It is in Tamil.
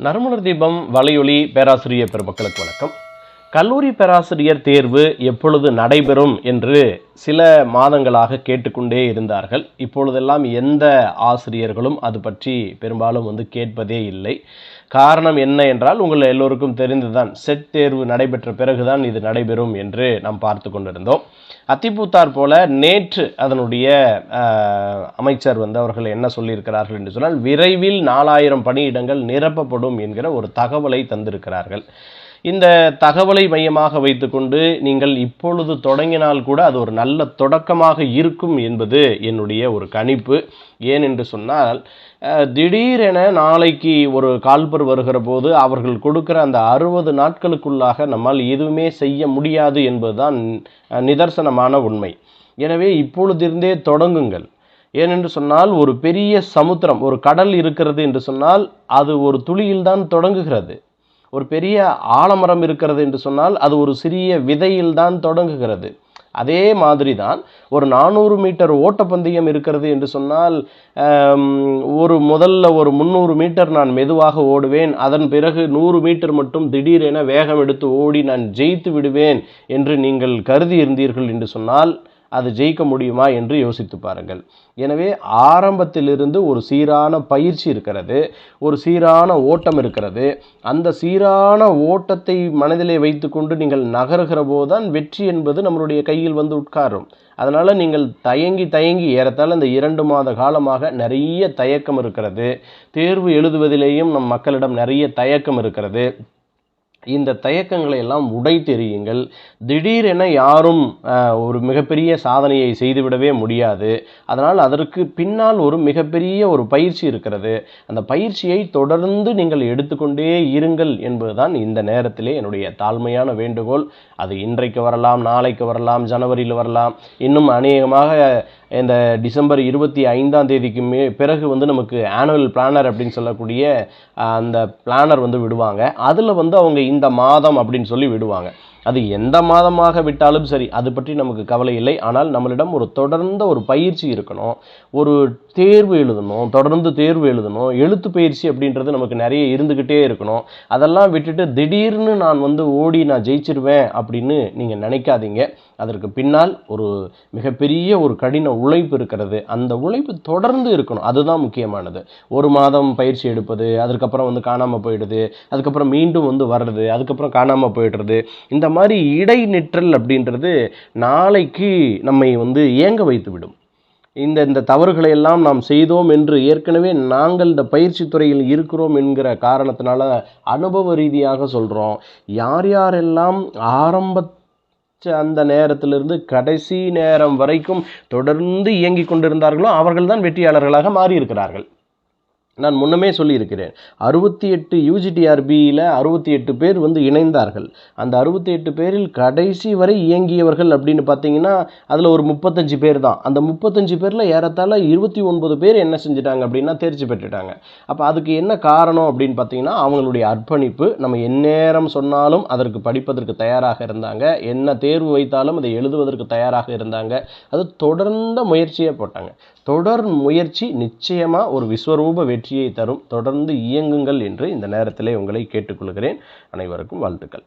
நறுமணர் தீபம் வலையொலி பேராசிரியர் பெருமக்களுக்கு வணக்கம். கல்லூரி பேராசிரியர் தேர்வு எப்பொழுது நடைபெறும் என்று சில மாதங்களாக கேட்டுக்கொண்டே இருந்தார்கள். இப்பொழுதெல்லாம் எந்த ஆசிரியர்களும் அது பற்றி பெரும்பாலும் வந்து கேட்பதே இல்லை. காரணம் என்ன என்றால் உங்கள் எல்லோருக்கும் தெரிந்துதான் செட் தேர்வு நடைபெற்ற பிறகுதான் இது நடைபெறும் என்று நாம் பார்த்து கொண்டிருந்தோம். அத்திப்பூத்தார் போல நேற்று அதனுடைய அமைச்சர் வந்து அவர்கள் என்ன சொல்லியிருக்கிறார்கள் என்று சொன்னால் விரைவில் நாலாயிரம் பணியிடங்கள் நிரப்பப்படும் என்கிற ஒரு தகவலை தந்திருக்கிறார்கள். இந்த தகவலை மையமாக வைத்துக்கொண்டு நீங்கள் இப்பொழுது தொடங்கினால் கூட அது ஒரு நல்ல தொடக்கமாக இருக்கும் என்பது என்னுடைய ஒரு கணிப்பு. ஏனென்று சொன்னால் திடீரென நாளைக்கு ஒரு கால்பர் வருகிற போது அவர்கள் கொடுக்கிற அந்த அறுபது நாட்களுக்குள்ளாக நம்மால் எதுவுமே செய்ய முடியாது என்பதுதான் நிதர்சனமான உண்மை. எனவே இப்பொழுதிருந்தே தொடங்குங்கள். ஏனென்று சொன்னால் ஒரு பெரிய சமுத்திரம் ஒரு கடல் இருக்கிறது என்று சொன்னால் அது ஒரு துளியில்தான் தொடங்குகிறது. ஒரு பெரிய ஆலமரம் இருக்கிறது என்று சொன்னால் அது ஒரு சிறிய விதையில்தான் தொடங்குகிறது. அதே மாதிரி தான் ஒரு நானூறு மீட்டர் ஓட்டப்பந்தயம் இருக்கிறது என்று சொன்னால் ஒரு முதல்ல ஒரு முந்நூறு மீட்டர் நான் மெதுவாக ஓடுவேன் அதன் பிறகு நூறு மீட்டர் மட்டும் திடீரென வேகம் எடுத்து ஓடி நான் ஜெயித்து விடுவேன் என்று நீங்கள் கருதி இருந்தீர்கள் என்று சொன்னால் அது ஜெயிக்க முடியுமா என்று யோசித்து பாருங்கள். எனவே ஆரம்பத்திலிருந்து ஒரு சீரான பயிற்சி இருக்கிறது ஒரு சீரான ஓட்டம் இருக்கிறது. அந்த சீரான ஓட்டத்தை மனதிலே வைத்துக்கொண்டு நீங்கள் நகருகிற போதுதான் வெற்றி என்பது நம்மளுடைய கையில் வந்து உட்காரும். அதனால் நீங்கள் தயங்கி தயங்கி ஏறத்தால் இந்த இரண்டு மாத காலமாக நிறைய தயக்கம் இருக்கிறது. தேர்வு எழுதுவதிலேயும் நம் மக்களிடம் நிறைய தயக்கம் இருக்கிறது. இந்த தயக்கங்களை எல்லாம் உடைத்தெறியுங்கள். திடீரென யாரும் ஒரு மிகப்பெரிய சாதனையை செய்துவிடவே முடியாது. அதனால் அதற்கு பின்னால் ஒரு மிகப்பெரிய ஒரு பயிற்சி இருக்கிறது. அந்த பயிற்சியை தொடர்ந்து நீங்கள் எடுத்துக்கொண்டே இருங்கள் என்பதுதான் இந்த நேரத்திலே என்னுடைய தாழ்மையான வேண்டுகோள். அது இன்றைக்கு வரலாம் நாளைக்கு வரலாம் ஜனவரியில் வரலாம். இன்னும் அநேகமாக இந்த டிசம்பர் இருபத்தி ஐந்தாம் தேதிக்கு மே பிறகு வந்து நமக்கு ஆனுவல் பிளானர் அப்படின்னு சொல்லக்கூடிய அந்த பிளானர் வந்து விடுவாங்க. அதில் வந்து அவங்க இந்த மாதம் அப்படின்னு சொல்லி விடுவாங்க. அது எந்த மாதமாக விட்டாலும் சரி அது பற்றி நமக்கு கவலை இல்லை. ஆனால் நம்மளிடம் ஒரு தொடர்ந்த ஒரு பயிற்சி இருக்கணும். ஒரு தேர்வு எழுதணும் தொடர்ந்து தேர்வு எழுதணும் எழுத்து பயிற்சி அப்படின்றது நமக்கு நிறைய இருந்துக்கிட்டே இருக்கணும். அதெல்லாம் விட்டுட்டு திடீர்னு நான் வந்து ஓடி நான் ஜெயிச்சிருவேன் அப்படின்னு நீங்கள் நினைக்காதீங்க. அதற்கு பின்னால் ஒரு மிகப்பெரிய ஒரு கடின உழைப்பு இருக்கிறது. அந்த உழைப்பு தொடர்ந்து இருக்கணும். அதுதான் முக்கியமானது. ஒரு மாதம் பயிற்சி எடுப்பது அதுக்கப்புறம் வந்து காணாமல் போயிடுது அதுக்கப்புறம் மீண்டும் வந்து வர்றது அதுக்கப்புறம் காணாமல் போயிடுறது இந்த மாதிரி இடைநிற்றல் அப்படின்றது நாளைக்கு நம்மை வந்து ஏங்க வைத்துவிடும்? இந்த இந்த தவறுகளை எல்லாம் நாம் செய்தோம் என்று ஏற்கனவே நாங்கள் இந்த பயிற்சி துறையில் இருக்கிறோம் என்கிற காரணத்தினால அனுபவ ரீதியாக சொல்கிறோம் யார் யாரெல்லாம் ஆரம்ப அந்த நேரத்திலிருந்து கடைசி நேரம் வரைக்கும் தொடர்ந்து இயங்கிக் கொண்டிருந்தார்களோ அவர்கள்தான் வெற்றியாளர்களாக மாறியிருக்கிறார்கள். நான் முன்னமே சொல்லியிருக்கிறேன். அறுபத்தி எட்டு யூஜிடிஆர்பியில் அறுபத்தி எட்டு பேர் வந்து இணைந்தார்கள். அந்த அறுபத்தி எட்டு பேரில் கடைசி வரை இயங்கியவர்கள் அப்படின்னு பார்த்தீங்கன்னா அதில் ஒரு முப்பத்தஞ்சு பேர் தான். அந்த முப்பத்தஞ்சு பேரில் ஏறத்தாழ இருபத்தி ஒன்பது பேர் என்ன செஞ்சுட்டாங்க அப்படின்னா தேர்ச்சி பெற்றுட்டாங்க. அப்போ அதுக்கு என்ன காரணம் அப்படின்னு பார்த்தீங்கன்னா அவங்களுடைய அர்ப்பணிப்பு. நம்ம எந்நேரம் சொன்னாலும் அதற்கு படிப்பதற்கு தயாராக இருந்தாங்க. என்ன தேர்வு வைத்தாலும் அதை எழுதுவதற்கு தயாராக இருந்தாங்க. அது தொடர்ந்த முயற்சியை போட்டாங்க. தொடர் முயற்சி நிச்சயமாக ஒரு விஸ்வரூப வெற்றி வெற்றியை தரும். தொடர்ந்து இயங்குங்கள் என்று இந்த நேரத்திலே உங்களை கேட்டுக்கொள்கிறேன். அனைவருக்கும் வாழ்த்துக்கள்.